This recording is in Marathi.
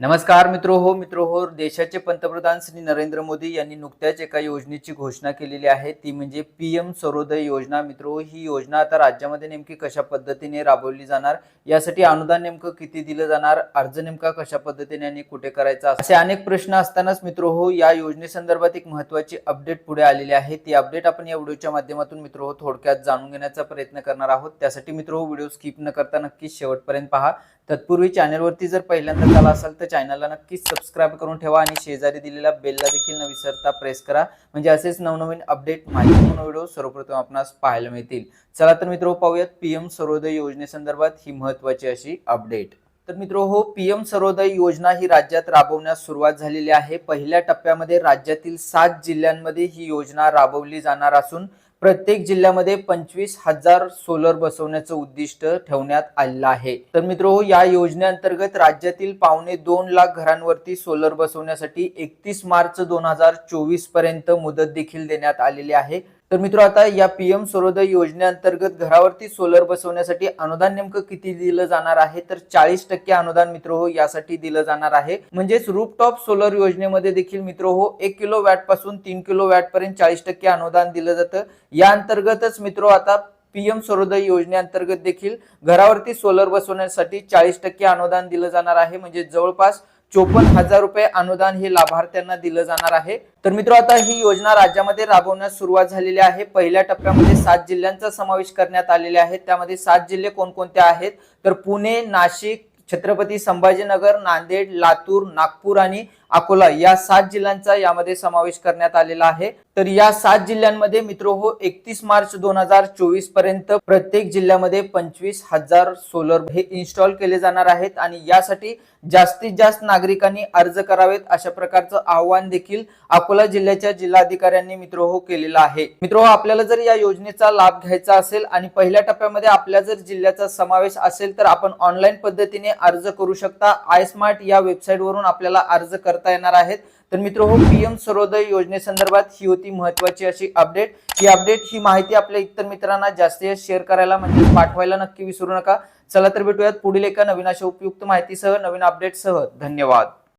नमस्कार मित्रो हो मित्रो हो देशाचे पंतप्रधान श्री नरेंद्र मोदी यांनी नुकत्याच एका योजनेची घोषणा केलेली आहे. ती म्हणजे पी एम सर्वोदय योजना. मित्रो ही योजना आता राज्यामध्ये नेमकी कशा पद्धतीने राबवली जाणार? यासाठी अनुदान नेमकं किती दिलं जाणार? अर्ज नेमका कशा पद्धतीने आणि कुठे करायचा? असे अनेक प्रश्न असतानाच मित्रो हो या योजनेसंदर्भात एक महत्वाची अपडेट पुढे आलेली आहे. ती अपडेट आपण या व्हिडिओच्या माध्यमातून मित्रो हो थोडक्यात जाणून घेण्याचा प्रयत्न करणार आहोत. त्यासाठी मित्रो हो व्हिडिओ स्किप न करता नक्कीच शेवटपर्यंत पहा. तत्पूर्वी चॅनलवरती जर पहिल्यांदा आला असाल तर चॅनलला नक्कीच सबस्क्राईब करून ठेवा आणि शेजारी दिलेला बेलला देखील न विसरता प्रेस करा. म्हणजे असेच नवनवीन अपडेट माहितीपूर्ण व्हिडिओ सर्वप्रथम आपणास पाहायला मिळतील. चला तर मित्र पाहूयात पीएम सर्वोदय योजनेसंदर्भात ही महत्वाची अशी अपडेट तर मित्र हो पीएम सर्वोदय योजना ही राज्यात राबवण्यास सुरुवात झालेली आहे. पहिल्या टप्प्यामध्ये राज्यातील सात जिल्ह्यांमध्ये ही योजना राबवली जाणार असून प्रत्येक जिल्ह्यामध्ये पंचवीस हजार सोलर बसवण्याचं उद्दिष्ट ठेवण्यात आलेलं आहे. तर मित्र हो, या योजनेअंतर्गत राज्यातील पावणे दोन लाख घरांवरती सोलर बसवण्यासाठी एकतीस मार्च दोन हजार चोवीसपर्यंत मुदत देखील देण्यात आलेली आहे. तर मित्र आता या पीएम सूर्योदय योजनेअंतर्गत घरावरती सोलर बसवण्यासाठी अनुदान नेमकं किती दिलं जाणार आहे? तर चाळीस टक्के अनुदान मित्र हो यासाठी दिलं जाणार आहे. म्हणजेच रूपटॉप सोलर योजनेमध्ये देखील मित्र हो एक किलो वॅटपासून तीन किलो वॅट पर्यंत चाळीस टक्के अनुदान दिलं जातं. या अंतर्गतच मित्र हो, आता पीएम सूर्योदय योजनेअंतर्गत देखील घरावरती सोलर बसवण्यासाठी चाळीस टक्के अनुदान दिलं जाणार आहे. म्हणजे जवळपास चोपन्न हजार रुपये अनुदान हे लाभार्थ्यांना दिलं जाणार आहे. तर मित्र आता ही योजना राज्यामध्ये राबवण्यास सुरुवात झालेली आहे. पहिल्या टप्प्यामध्ये सात जिल्ह्यांचा समावेश करण्यात आलेला आहे. त्यामध्ये सात जिल्हे कोणकोणते आहेत? तर पुणे नाशिक छत्रपती संभाजीनगर नांदेड लातूर नागपूर आणि अकोला या सात जिल्ह्यांचा यामध्ये समावेश करण्यात आलेला आहे. तर या सात जिल्ह्यांमध्ये मित्र हो एकतीस मार्च दोन हजार चोवीसपर्यंत प्रत्येक जिल्ह्यामध्ये पंचवीस हजार सोलर हे इन्स्टॉल केले जाणार आहेत आणि यासाठी जास्तीत जास्त नागरिकांनी अर्ज करावेत अशा प्रकारचं आव्हान देखील अकोला जिल्ह्याच्या जिल्हाधिकाऱ्यांनी मित्र हो केलेलं आहे. मित्र हो, आपल्याला जर या योजनेचा लाभ घ्यायचा असेल आणि पहिल्या टप्प्यामध्ये आपल्या जर जिल्ह्याचा समावेश असेल तर आपण ऑनलाईन पद्धतीने अर्ज करू शकता. आय स्मार्ट या वेबसाईट वरून आपल्याला अर्ज करता येणार आहेत. तर मित्र हो पीएम सर्वोदय योजनेसंदर्भात ही होती महत्वाची अशी अपडेट ही अपडेट ही माहिती आपल्या इतर मित्रांना जास्तीत जास्त शेअर करायला म्हणजे पाठवायला नक्की विसरू नका. चला तर भेटूयात पुढील एका नवीन अशा उपयुक्त माहितीसह नवीन अपडेटसह धन्यवाद.